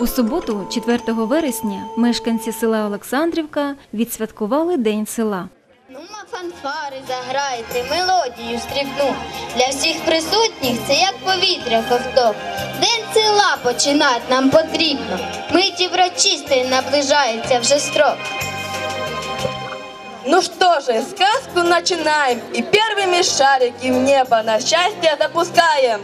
У суботу, 4 вересня, мешканці села Олександрівка відсвяткували День села. Ну, ма фанфари заграйте, мелодію стрібну. Для всіх присутніх це як повітря ковток. День села починати нам потрібно. Миті врочистий наближається вже строк. Ну что же, сказку начинаем и первыми шарики в небо на счастье запускаем.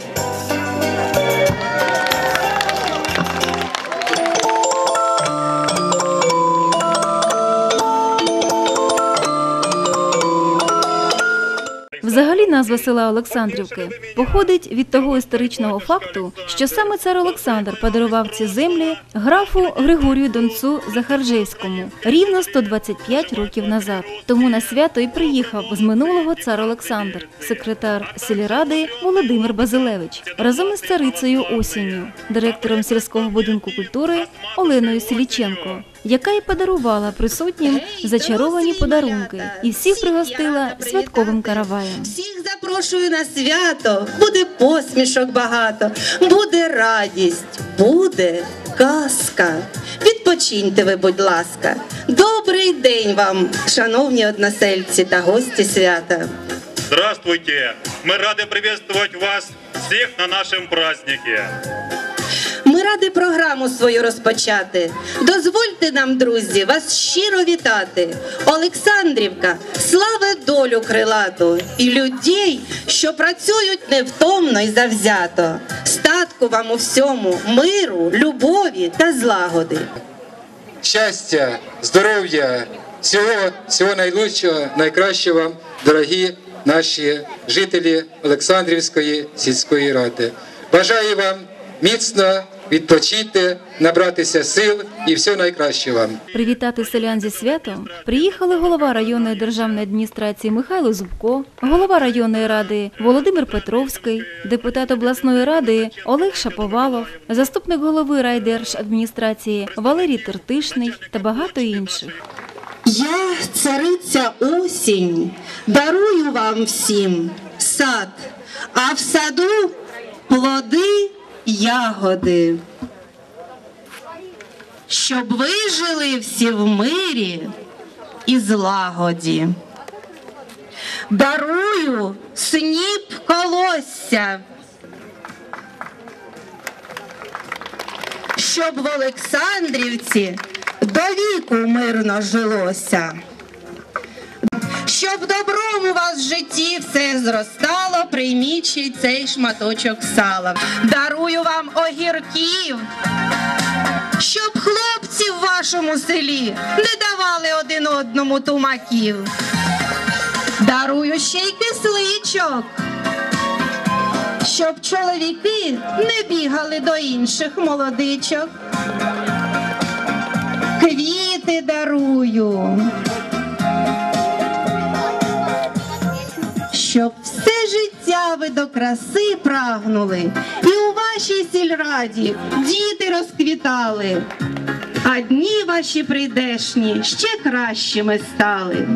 Взагалі назва села Олександрівки походить від того історичного факту, що саме цар Олександр подарував ці землі графу Григорію Донцу Захаржевському рівно 125 років назад. Тому на свято і приїхав з минулого цар Олександр, секретар сільради Володимир Базилевич, разом із царицею Осінню, директором сільського будинку культури Оленою Селіченко, яка й подарувала присутнім зачаровані подарунки і всіх пригостила святковим караваєм. Всіх запрошую на свято, буде посмішок багато, буде радість, буде казка. Відпочиньте ви, будь ласка. Добрий день вам, шановні односельці та гості свята. Здравствуйте! Мы рады приветствовать вас всех на нашем празднике. Ми раді програму свою розпочати. Дозвольте нам, друзі, вас щиро вітати. Олександрівка, славе долю крилату і людей, що працюють невтомно і завзято. Статку вам у всьому, миру, любові та злагоди. щастя, здоров'я, всього, всього найлучшого, найкращого вам, дорогі наші жителі Олександрівської сільської ради. Бажаю вам міцно відпочити, набратися сил і всього найкращого вам. Привітати селян зі святом приїхали голова районної державної адміністрації Михайло Зубко, голова районної ради Володимир Петровський, депутат обласної ради Олег Шаповалов, заступник голови райдержадміністрації Валерій Тертишний та багато інших. Я, цариця осінь, дарую вам всім сад, а в саду плоди, ягоди. Щоб ви жили всі в мирі і злагоді. Дарую сніп колосся, щоб в Олександрівці до віку мирно жилося. Щоб добром у вас в житті все зростало, прийміть цей шматочок сала. Дарую вам огірків, щоб хлопці в вашому селі не давали один одному тумаків. Дарую ще й кисличок, щоб чоловіки не бігали до інших молодичок. Квіти дарую. Краси прагнули, і у вашій сільраді діти розквітали, а дні ваші прийдешні ще кращими стали.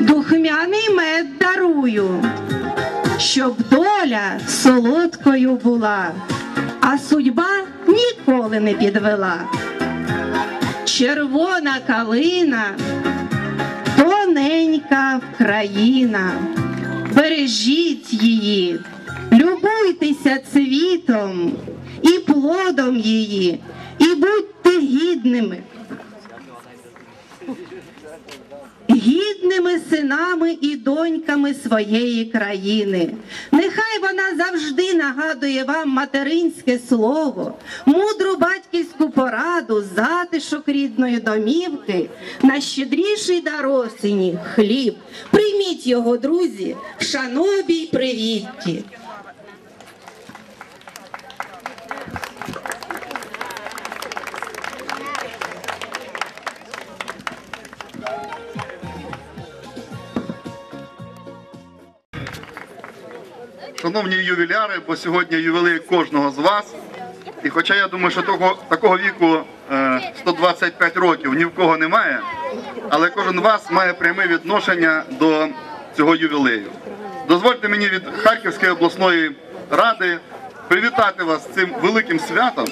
Духмяний мед дарую, щоб доля солодкою була, а судьба ніколи не підвела. Червона калина, тоненька країна бережіть її, любуйтеся цвітом і плодом її, і будьте гідними. Гідними синами і доньками своєї країни. Нехай вона завжди нагадує вам материнське слово, мудру батьківську пораду, затишок рідної домівки, найщедріший дар осені – хліб. Прийміть його, друзі, в шанобі й привітті. Шановні ювіляри, бо сьогодні ювілей кожного з вас. І хоча я думаю, що того, такого віку е, 125 років ні в кого немає, але кожен вас має пряме відношення до цього ювілею. Дозвольте мені від Харківської обласної ради привітати вас цим великим святом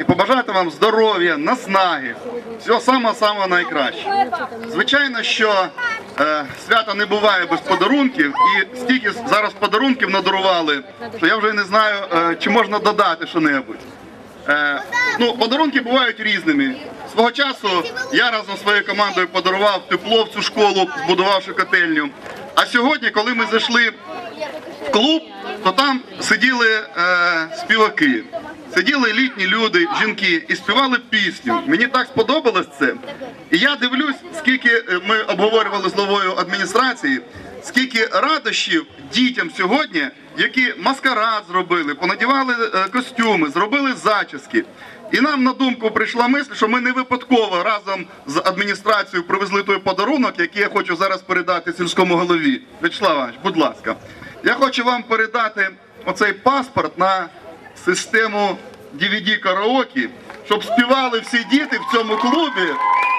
і побажати вам здоров'я, наснаги, всього самого-самого найкращого. Звичайно, що е, свято не буває без подарунків, і стільки зараз подарунків надарували, що я вже не знаю, е, чи можна додати що-небудь. Е, ну, подарунки бувають різними. Свого часу я разом зі своєю командою подарував тепло в цю школу, збудувавши котельню. А сьогодні, коли ми зайшли в клуб, то там сиділи е, співаки, сиділи літні люди, жінки і співали пісню. Мені так сподобалось це. І я дивлюсь, скільки е, ми обговорювали з главою адміністрації, скільки радощів дітям сьогодні, які маскарад зробили, понадівали е, костюми, зробили зачіски. І нам на думку прийшла мисль, що ми не випадково разом з адміністрацією привезли той подарунок, який я хочу зараз передати сільському голові. Вячеслав Іванович, будь ласка, я хочу вам передати оцей паспорт на систему DVD караоке, щоб співали всі діти в цьому клубі.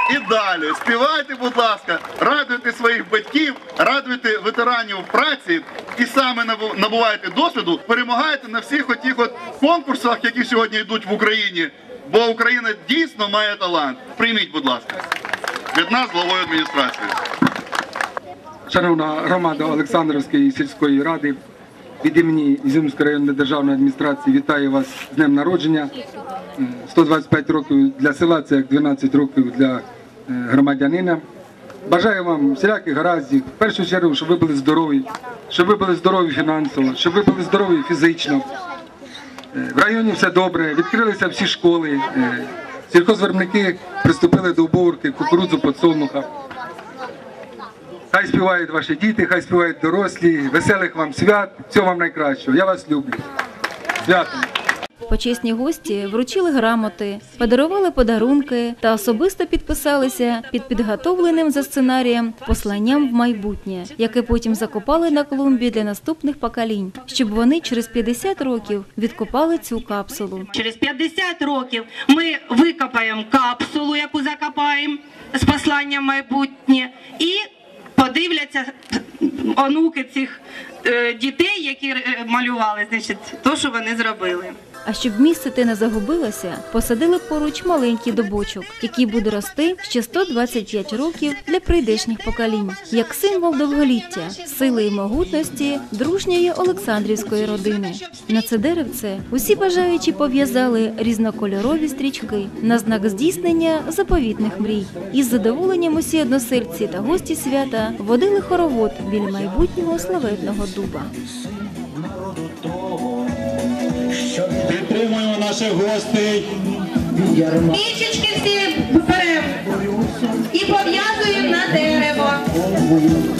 І далі співайте, будь ласка, радуйте своїх батьків, радуйте ветеранів праці і саме набувайте досвіду, перемагайте на всіх отих от конкурсах, які сьогодні йдуть в Україні. Бо Україна дійсно має талант. Прийміть, будь ласка, від нас главою адміністрації. Шановна громада Олександрівської сільської ради, від імені Ізюмської районної державної адміністрації вітаю вас з днем народження. Е, 125 років для села це як 12 років для е, громадянина. Бажаю вам всіляких гараздів. В першу чергу, щоб ви були здорові, щоб ви були здорові фінансово, щоб ви були здорові фізично. Е, В районі все добре, відкрилися всі школи, е, сільхозвиробники приступили до уборки, кукурудзу подсолнуха. Хай співають ваші діти, хай співають дорослі, веселих вам свят, всього вам найкращого. Я вас люблю. Святом! Почесні гості вручили грамоти, подарували подарунки та особисто підписалися під підготовленим за сценарієм посланням в майбутнє, яке потім закопали на клумбі для наступних поколінь, щоб вони через 50 років відкопали цю капсулу. Через 50 років ми викопаємо капсулу, яку закопаємо з посланням в майбутнє, і подивляться онуки цих е, дітей, які е, малювали, значить, то, що вони зробили. А щоб місце не загубилося, посадили поруч маленький добочок, який буде рости ще 125 років для прийдешніх поколінь, як символ довголіття, сили і могутності дружньої Олександрівської родини. На це деревце усі бажаючі пов'язали різнокольорові стрічки на знак здійснення заповітних мрій. Із задоволенням усі односельці та гості свята водили хоровод біля майбутнього славетного дуба. Наших гостей. Пічечки всі беремо і пов'язуємо на дерево.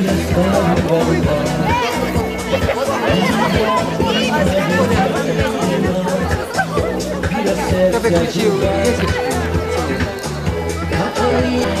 Café you.